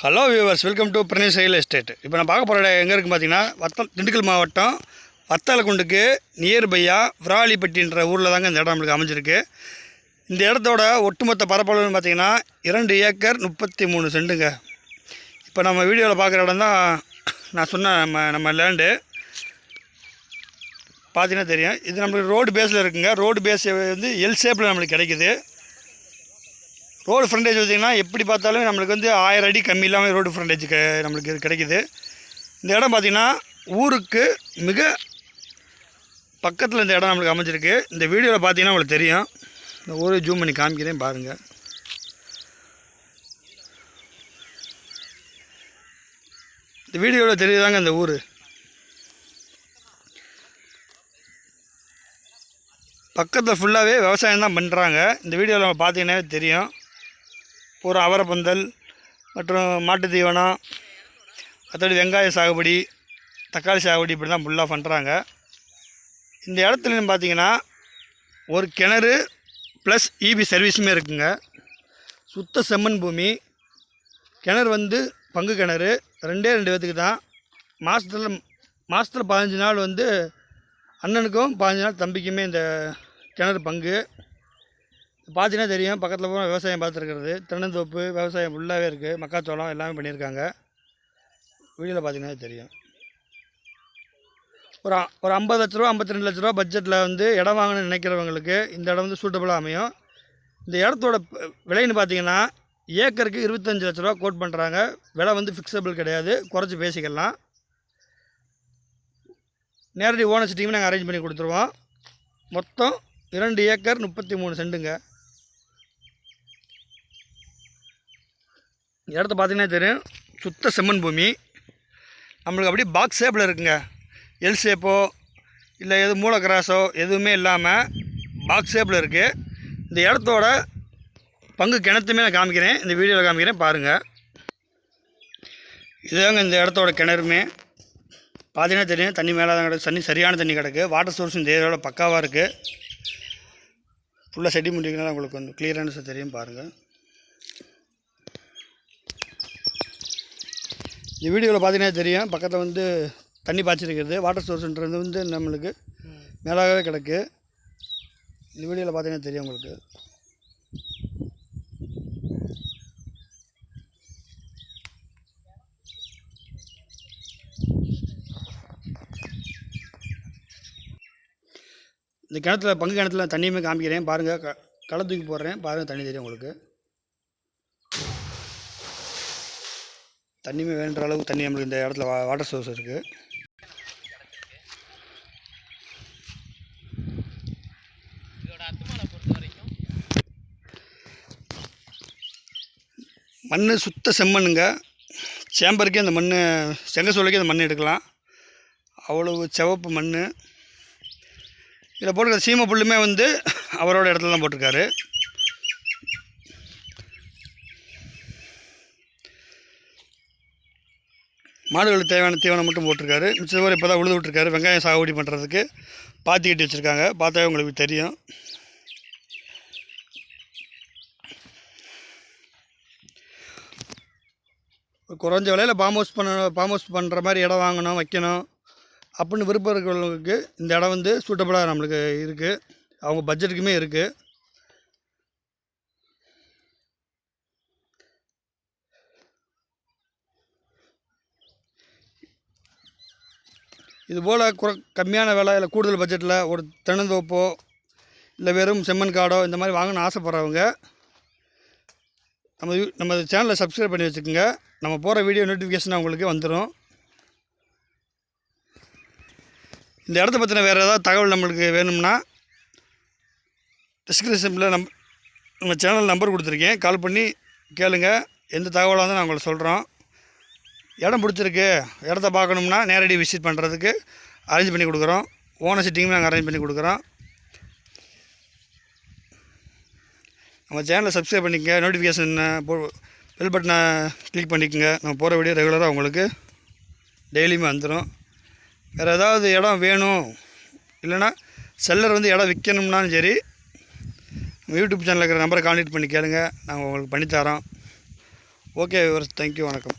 Hello viewers welcome to Pranesh real estate இப்போ நான் பார்க்க போகிற இடம் எங்கே இருக்குது பார்த்தீங்கன்னா வத்தம் திண்டுக்கல் மாவட்டம் வத்தாலக்குண்டுக்கு நியர்பையாக விராலிப்பட்டின்ற ஊரில் தாங்க இந்த இடம் நம்மளுக்கு அமைஞ்சிருக்கு. இந்த இடத்தோட ஒட்டுமொத்த பரப்பளவுன்னு பார்த்தீங்கன்னா இரண்டு ஏக்கர் முப்பத்தி மூணு செண்டுங்க. இப்போ நம்ம வீடியோவில் பார்க்குற இடம் தான் நான் சொன்ன நம்ம நம்ம லேண்டு பார்த்தீங்கன்னா தெரியும். இது நம்மளுக்கு ரோடு பேஸில் இருக்குங்க. ரோடு பேஸ் வந்து எல் ஷேப்பில் நம்மளுக்கு கிடைக்குது. ரோடு ஃப்ரண்டேஜ் பார்த்திங்கன்னா எப்படி பார்த்தாலும் நம்மளுக்கு வந்து ஆயிரம் அடி கம்மி இல்லாமல் ரோடு ஃப்ரண்டேஜ் க நம்மளுக்கு கிடைக்கிது. இந்த இடம் பார்த்திங்கன்னா ஊருக்கு மிக பக்கத்தில் இந்த இடம் நம்மளுக்கு அமைஞ்சிருக்கு. இந்த வீடியோவில் பார்த்தீங்கன்னா உங்களுக்கு தெரியும். இந்த ஊரை ஜூம் பண்ணி காமிக்கிறேன் பாருங்கள் இந்த வீடியோவில் தெரியுதாங்க இந்த ஊர்? பக்கத்தில் ஃபுல்லாகவே விவசாயம் தான் பண்ணுறாங்க இந்த வீடியோவில் நம்ம பார்த்தீங்கன்னா தெரியும். பூரா அவரப்பந்தல் மற்றும் மாட்டு தீவனம் மற்றபடி வெங்காய சாகுபடி தக்காளி சாகுபடி இப்படி தான் ஃபுல்லாக பண்ணுறாங்க இந்த இடத்துல பார்த்தீங்கன்னா ஒரு கிணறு ப்ளஸ் இபி சர்வீஸுமே இருக்குங்க. சுத்த செம்மண் பூமி. கிணறு வந்து பங்கு கிணறு. ரெண்டே ரெண்டு பேத்துக்கு தான். மாதத்துல மாதத்தில் பதினஞ்சு நாள் வந்து அண்ணனுக்கும் பதினஞ்சு நாள் தம்பிக்குமே இந்த கிணறு பங்கு. பார்த்தீங்கன்னா தெரியும் பக்கத்தில் போனால் விவசாயம் பார்த்துருக்கிறது தென்னந்தோப்பு விவசாயம் ஃபுல்லாகவே இருக்குது மக்காச்சோளம் எல்லாமே பண்ணியிருக்காங்க வீடியோவில் பார்த்தீங்கன்னா தெரியும். ஒரு ஒரு ஐம்பது லட்ச ரூபா ஐம்பத்தி ரெண்டு லட்ச ரூபா பட்ஜெட்டில் வந்து இடம் வாங்கணும்னு நினைக்கிறவங்களுக்கு இந்த இடம் வந்து சூட்டபுளாக அமையும். இந்த இடத்தோட விலைன்னு பார்த்தீங்கன்னா ஏக்கருக்கு இருபத்தஞ்சு லட்ச ரூபா கோட் பண்ணுறாங்க விலை வந்து ஃபிக்ஸபிள் கிடையாது. குறைச்சி பேசிக்கலாம். நேரடி ஓனர்ஸ் நாங்கள் அரேஞ்ச் பண்ணி கொடுத்துருவோம். மொத்தம் இரண்டு ஏக்கர் முப்பத்தி மூணு சென்ட்டுங்க இடத்த பார்த்தீங்கன்னா தெரியும். சுத்த செம்மண் பூமி. நம்மளுக்கு அப்படியே பாக்ஸ் ஷேப்பில் இருக்குங்க. எல் ஷேப்போ இல்லை எது மூல கிராஸோ எதுவுமே இல்லாமல் பாக்ஸ் ஷேப்பில் இருக்குது இந்த இடத்தோட பங்கு கிணத்துமே நான் காமிக்கிறேன். இந்த வீடியோவில் காமிக்கிறேன் பாருங்கள் இதுதாங்க இந்த இடத்தோட கிணறுமே. பார்த்தீங்கன்னா தெரியும் தண்ணி மேலே தான் கிடக்கு. தண்ணி சரியான தண்ணி கிடக்கு. வாட்டர் சோர்ஸ் இந்த ஏரியாவோட பக்காவாக இருக்குது ஃபுல்லாக செடி முடிக்கிறதுனால உங்களுக்கு கொஞ்சம் கிளியரானஸ் தெரியும் பாருங்கள் இந்த வீடியோவில் பார்த்தீங்கன்னா தெரியும். பக்கத்தில் வந்து தண்ணி பாய்ச்சிருக்கிறது. வாட்டர் சோர்ஸ்ன்றது வந்து நம்மளுக்கு மேலாகவே கிடக்கு. இந்த வீடியோவில் பார்த்தீங்கன்னா தெரியும் உங்களுக்கு. இந்த கிணத்துல பங்கு கிணத்துல தண்ணியுமே காமிக்கிறேன். பாருங்கள் க களை தூக்கி போடுறேன். பாருங்கள் தண்ணி தெரியும் உங்களுக்கு. தண்ணியுமே வேணுன்ற அளவுக்கு தண்ணி நம்மளுக்கு இந்த இடத்துல வா வாட்டர் சோர்ஸ் இருக்குது மண் சுத்த செம்மண்ணுங்க. சேம்பருக்கே அந்த மண் செங்க சோலைக்கே அந்த மண் எடுக்கலாம். அவ்வளவு சிவப்பு மண் இதில் போட்டிருக்க சீமை புல்லுமே வந்து அவரோட இடத்துல தான் போட்டிருக்காரு. மாடுகளுக்கு தேவையான தீவனம் மட்டும் போட்டிருக்காரு. மிச்ச இப்போ தான் உழுது விட்டுருக்காரு வெங்காயம் சாகுபடி பண்ணுறதுக்கு பாத்தி கட்டி வச்சுருக்காங்க. பார்த்தாவே உங்களுக்கு தெரியும். குறைஞ்ச விலையில் பாம் ஹவுஸ் பண்ண பாம் ஹவுஸ் பண்ணுற மாதிரி இடம் வாங்கணும் வைக்கணும். அப்படின்னு விருப்பம் இருக்கிறவங்களுக்கு இந்த இடம் வந்து சூட்டபுளாக நம்மளுக்கு இருக்குது அவங்க பட்ஜெட்டுக்குமே இருக்குது இதுபோல் குற கம்மியான விலை இல்லை கூடுதல் பட்ஜெட்டில் ஒரு தென்னந்தோப்போ இல்லை வெறும் செம்மண் காடோ இந்த மாதிரி வாங்கணும்னு ஆசைப்பட்றவங்க நம்ம நம்ம சேனலை சப்ஸ்கிரைப் பண்ணி வச்சுக்கோங்க. நம்ம போகிற வீடியோ நோட்டிஃபிகேஷன் உங்களுக்கு வந்துடும் இந்த இடத்த பற்றின வேறு ஏதாவது தகவல் நம்மளுக்கு வேணும்னா டிஸ்கிரிப்ஷனில் நம் நம்ம சேனல் நம்பர் கொடுத்துருக்கேன். கால் பண்ணி கேளுங்கள் எந்த தகவலாக இருந்தாலும் நான் உங்களை சொல்கிறோம் இடம் பிடிச்சிருக்கு. இடத்த பார்க்கணும்னா நேரடி விசிட் பண்ணுறதுக்கு அரேஞ்ச் பண்ணி கொடுக்குறோம். ஓனர் சிட்டிங்கும் நாங்கள் அரேஞ்ச் பண்ணி கொடுக்குறோம். நம்ம சேனலை சப்ஸ்கிரைப் பண்ணிக்கங்க. நோட்டிஃபிகேஷன் பெல் பட்டனை கிளிக் பண்ணிக்கோங்க. நம்ம போகிற வீடியோ ரெகுலராக உங்களுக்கு டெய்லியுமே வந்துடும் வேறு ஏதாவது இடம் வேணும். இல்லைன்னா செல்லர் வந்து இடம் விற்கணும்னாலும் சரி யூடியூப் சேனலில் இருக்கிற நம்பரை கான்டெக்ட் பண்ணி கேளுங்க. நாங்கள் உங்களுக்கு பண்ணித்தரோம். ஓகே தேங்க்யூ வணக்கம்.